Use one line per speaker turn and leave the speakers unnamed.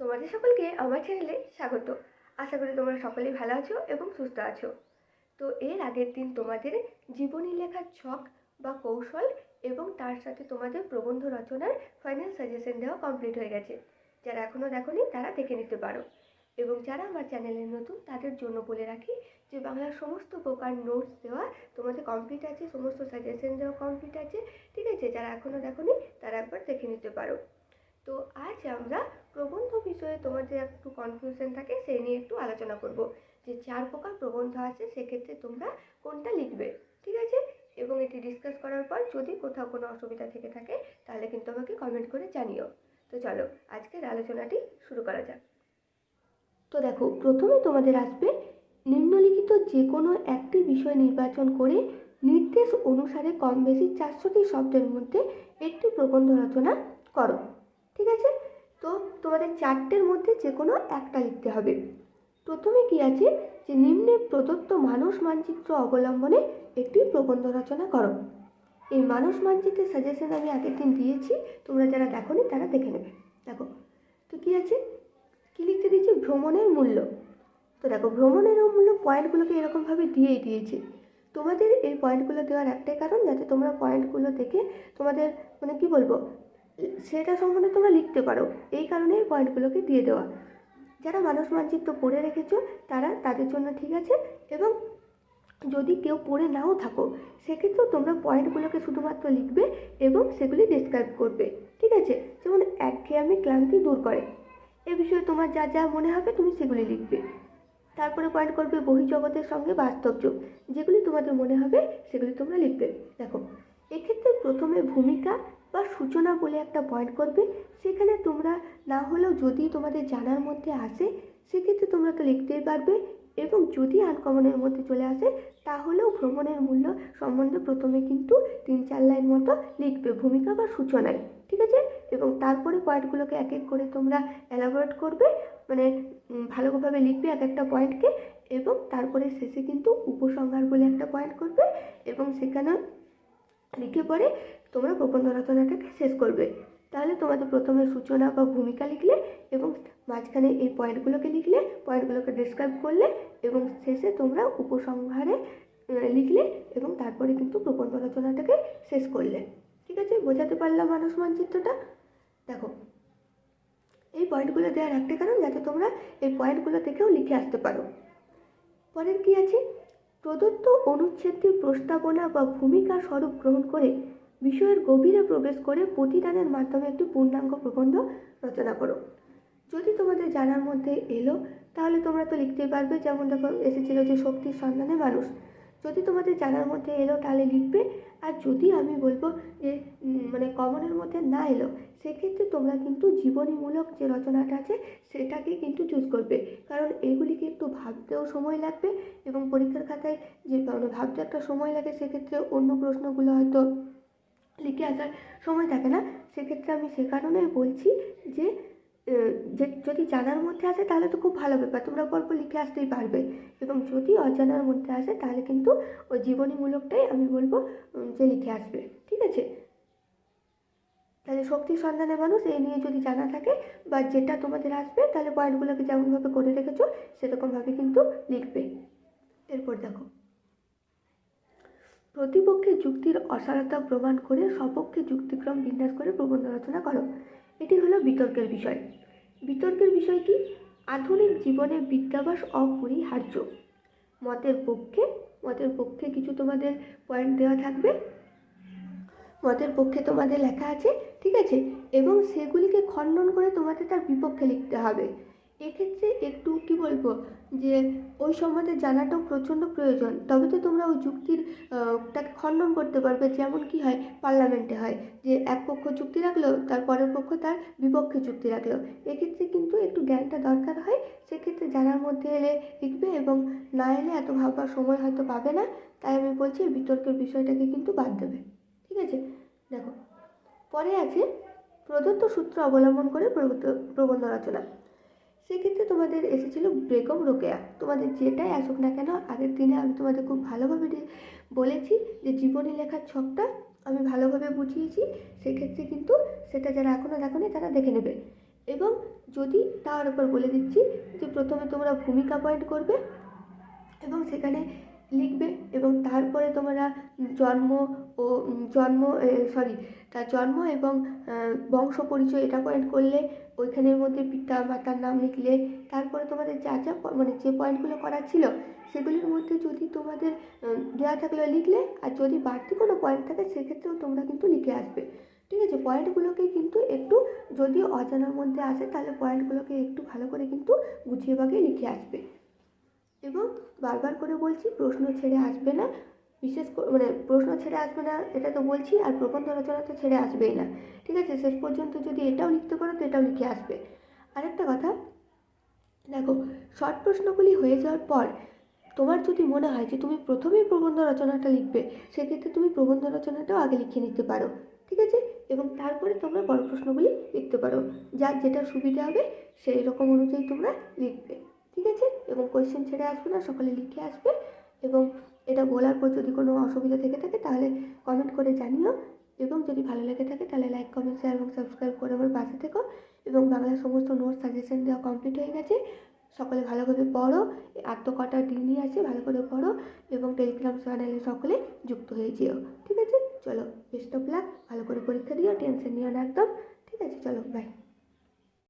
তোমাদের সকলকে আমার চ্যানেলে স্বাগত। আশা করি তোমরা সকলেই ভালো আছো এবং সুস্থ আছো। তো এর আগের দিন তোমাদের জীবনী লেখার ছক বা কৌশল এবং তার সাথে তোমাদের প্রবন্ধ রচনার ফাইনাল সাজেশন দেওয়া কমপ্লিট হয়ে গেছে। যারা এখনও দেখোনি, তারা দেখে নিতে পারো। এবং যারা আমার চ্যানেলে নতুন, তাদের জন্য বলে রাখি যে বাংলার সমস্ত প্রকার নোটস দেওয়া, তোমাদের কমপ্লিট আছে, সমস্ত সাজেশন দেওয়া কমপ্লিট আছে। ঠিক আছে, যারা এখনও দেখোনি, তারা একবার দেখে নিতে পারো। তো আজ আমরা প্রবন্ধ বিষয়ে তোমাদের একটু কনফিউশন থাকে সেই নিয়ে একটু আলোচনা করব। যে চার প্রকার প্রবন্ধ আছে, সেক্ষেত্রে তোমরা কোনটা লিখবে, ঠিক আছে? এবং এটি ডিসকাস করার পর যদি কোথাও কোনো অসুবিধা থেকে থাকে, তাহলে কিন্তু আমাকে কমেন্ট করে জানিও। তো চলো, আজকের আলোচনাটি শুরু করা যাক। তো দেখো, প্রথমে তোমাদের আসবে, নিম্নলিখিত যে কোনো একটি বিষয় নির্বাচন করে নির্দেশ অনুসারে কম বেশি চারশোটি শব্দের মধ্যে একটি প্রবন্ধ রচনা করো। ঠিক আছে? তো তোমাদের চারটের মধ্যে যে কোনো একটা লিখতে হবে। প্রথমে কি আছে? যে নিম্নে প্রদত্ত মানুষ মানচিত্র অবলম্বনে একটি প্রবন্ধ রচনা করো। এই মানুষ মানচিত্রের সাজেশন আমি আগের দিন দিয়েছি, তোমরা যারা দেখোনি তারা দেখে নেবে। দেখো, তো কি আছে? কি লিখতে দিয়েছি? ভ্রমণের মূল্য। তো দেখো, ভ্রমণের মূল্য পয়েন্টগুলোকে এরকমভাবে দিয়েই দিয়েছে। তোমাদের এই পয়েন্টগুলো দেওয়ার একটাই কারণ, যাতে তোমরা পয়েন্টগুলো দেখে তোমাদের মানে কি বলব? সেটা সম্বন্ধে তোমরা লিখতে পারো। এই কারণে এই পয়েন্টগুলোকে দিয়ে দেওয়া। যারা মানুষ মানচিত্র পড়ে রেখেছো, তারা তাদের জন্য ঠিক আছে এবং যদি কেউ পড়ে নাও থাকো, সেক্ষেত্রেও তোমরা পয়েন্টগুলোকে শুধুমাত্র লিখবে এবং সেগুলি ডিসক্রাইব করবে। ঠিক আছে? যেমন একঘেয়েমি ক্লান্তি দূর করে। এ বিষয়ে তোমার যা যা মনে হবে, তুমি সেগুলি লিখবে। তারপরে পয়েন্ট করবে বহির্জগতের সঙ্গে বাস্তব যোগ। যেগুলি তোমাদের মনে হবে, সেগুলি তোমরা লিখবে। দেখো, এক্ষেত্রে প্রথমে ভূমিকা বা সূচনা বলে একটা পয়েন্ট করবে, সেখানে তোমরা না হলেও যদি তোমাদের জানার মধ্যে আসে, সেক্ষেত্রে তোমরা তো লিখতেই পারবে এবং যদি আনকমনের মধ্যে চলে আসে, তাহলেও ভ্রমণের মূল্য সম্বন্ধে প্রথমে কিন্তু তিন চার লাইন মতো লিখবে ভূমিকা বা সূচনায়, ঠিক আছে? এবং তারপরে পয়েন্টগুলোকে এক এক করে তোমরা এলাবোরেট করবে মানে ভালোভাবে লিখবে এক একটা পয়েন্টকে এবং তারপরে শেষে কিন্তু উপসংহার বলে একটা পয়েন্ট করবে, এবং সেখানে লিখে পরে তোমরা প্রবন্ধ রচনাটাকে শেষ করবে। তাহলে তোমাদের প্রথমে সূচনা বা ভূমিকা লিখলে এবং মাঝখানে এই পয়েন্টগুলোকে লিখলে, পয়েন্টগুলোকে ডিসক্রাইব করলে এবং শেষে তোমরা উপসংহারে লিখলে এবং তারপরে কিন্তু প্রবন্ধ রচনাটাকে শেষ করলে। ঠিক আছে? বোঝাতে পারলাম মানুষ মানচিত্রটা? দেখো, এই পয়েন্টগুলো দেওয়ার একটা কারণ যাতে তোমরা এই পয়েন্টগুলো থেকেও লিখে আসতে পারো। পরের কি আছে? প্রদত্ত অনুচ্ছেদটি প্রস্তাবনা বা ভূমিকা স্বরূপ গ্রহণ করে বিষয়ের গভীরে প্রবেশ করে প্রতিদানের মাধ্যমে একটি পূর্ণাঙ্গ প্রবন্ধ রচনা করো। যদি তোমাদের জানার মধ্যে এলো, তাহলে তোমরা তো লিখতেই পারবে, যেমন দেখো, এসেছিল যে শক্তির সন্ধানে মানুষ। যদি তোমাদের জানার মধ্যে এলো, তাহলে লিখবে, আর যদি আমি বলব যে মানে কমনের মধ্যে না এলো, সেক্ষেত্রে তোমরা কিন্তু জীবনীমূলক যে রচনাটা আছে, সেটাকে কিন্তু চুজ করবে। কারণ এগুলিকে একটু ভাবতেও সময় লাগবে, এবং পরীক্ষার খাতায় যে মানে ভাবতে একটা সময় লাগে, সেক্ষেত্রে অন্য প্রশ্নগুলো হয়তো লিখে আসার সময় থাকে না? সেক্ষেত্রে আমি সে কারণেই বলছি যে যদি জানার মধ্যে আসে তাহলে তো খুব ভালো ব্যাপার। তোমরা গল্প লিখে আসতেই পারবে। এবং যদি অজানার মধ্যে আসে তাহলে কিন্তু ওই জীবনীমূলকটাই আমি বলব যে লিখে আসবে। ঠিক আছে? তাহলে শক্তির সন্ধানে মানুষ এই নিয়ে যদি জানা থাকে বা যেটা তোমাদের আসবে, তাহলে পয়েন্টগুলোকে যেমনভাবে করে রেখেছো, সেরকমভাবে কিন্তু লিখবে। এরপর দেখো। প্রতিপক্ষের যুক্তির অসারতা প্রমাণ করে সপক্ষে যুক্তিক্রম বিন্যাস করে প্রবন্ধ রচনা করো। এটি হলো বিতর্কের বিষয়। বিতর্কের বিষয় কি? আধুনিক জীবনে বিদ্যাবাস অপরিহার্য। মতের পক্ষে মতের পক্ষে কিছু তোমাদের পয়েন্ট দেওয়া থাকবে। মতের পক্ষে তোমাদের লেখা আছে, ঠিক আছে? এবং সেগুলিকে খণ্ডন করে তোমাদের তার বিপক্ষে লিখতে হবে। এক্ষেত্রে একটু কি বলব যে ওই সম্বন্ধে জানাটাও প্রচণ্ড প্রয়োজন। তবে তো তোমরা ওই যুক্তির টাকে খণ্ডন করতে পারবে যেমন কি হয় পার্লামেন্টে হয় যে এক পক্ষ যুক্তি রাখল, তার পরের পক্ষ তার বিপক্ষে যুক্তি রাখল। এক্ষেত্রে কিন্তু একটু জ্ঞানটা দরকার হয়, সেক্ষেত্রে জানার মধ্যে এলে লিখবে এবং না এলে এত ভাববার সময় হয়তো পাবে না। তাই আমি বলছি বিতর্কের বিষয়টাকে কিন্তু বাদ দেবে। ঠিক আছে? দেখো, পরে আছে প্রদত্ত সূত্র অবলম্বন করে প্রবন্ধ রচনা। সেক্ষেত্রে তোমাদের এসেছিল বেগম রোকেয়া। তোমাদের যেটাই আসুক না কেন, আগের দিনে আমি তোমাদের খুব ভালোভাবে বলেছি যে জীবনী লেখার ছকটা আমি ভালোভাবে বুঝিয়েছি। সেক্ষেত্রে কিন্তু সেটা যারা এখনও দেখোনি তারা দেখে নেবে। এবং যদি তার উপর বলে দিচ্ছি যে প্রথমে তোমরা ভূমিকা পয়েন্ট করবে এবং সেখানে লিখবে এবং তারপরে তোমরা জন্ম ও জন্ম সরি তার জন্ম এবং বংশ পরিচয় এটা পয়েন্ট করলে ওইখানের মধ্যে পিতা মাতার নাম লিখলে তারপরে তোমাদের যা যা মানে যে পয়েন্টগুলো করার ছিল, সেগুলির মধ্যে যদি তোমাদের দেওয়া থাকলে লিখলে, আর যদি বাড়তি কোনো পয়েন্ট থাকে, সেক্ষেত্রেও তোমরা কিন্তু লিখে আসবে। ঠিক আছে? পয়েন্টগুলোকে কিন্তু একটু যদি অজানার মধ্যে আসে, তাহলে পয়েন্টগুলোকে একটু ভালো করে কিন্তু গুছিয়ে বাগিয়ে লিখে আসবে। এবং বারবার করে বলছি, প্রশ্ন ছেড়ে আসবে না। বিশেষ মানে প্রশ্ন ছেড়ে আসবে না, এটা তো বলছি, আর প্রবন্ধ রচনা তো ছেড়ে আসবেই না। ঠিক আছে, শেষ পর্যন্ত যদি এটাও লিখতে পারো, তো এটাও লিখে আসবে। আরেকটা কথা, দেখো শর্ট প্রশ্নগুলি হয়ে যাওয়ার পর তোমার যদি মনে হয় যে তুমি প্রথমেই প্রবন্ধ রচনাটা লিখবে, সেক্ষেত্রে তুমি প্রবন্ধ রচনাটাও আগে লিখে নিতে পারো। ঠিক আছে? এবং তারপরে তোমরা বড় প্রশ্নগুলি লিখতে পারো। যার যেটা সুবিধা হবে সেই রকম অনুযায়ী তোমরা লিখবে। ঠিক আছে? এবং কোয়েশ্চেন ছেড়ে আসবে না, সকালে লিখে আসবে। এবং এটা বলার পর যদি কোনো অসুবিধা থেকে থাকে তাহলে কমেন্ট করে জানিও। এবং যদি ভালো লেগে থাকে তাহলে লাইক কমেন্ট শেয়ার এবং সাবস্ক্রাইব করে আমার পাশে থেকো। এবং বাংলার সমস্ত নোট সাজেশন দেওয়া কমপ্লিট হয়ে গেছে। সকলে ভালোভাবে পড়ো। তো কটা দিনই আছে, ভালো করে পড়ো। এবং টেলিগ্রাম চ্যানেলে সকলে যুক্ত হয়ে যেও। ঠিক আছে? চলো বেস্ট অফ লাক ভালো করে পরীক্ষা দিও টেনশন নিও না একদম। ঠিক আছে? চলো বাই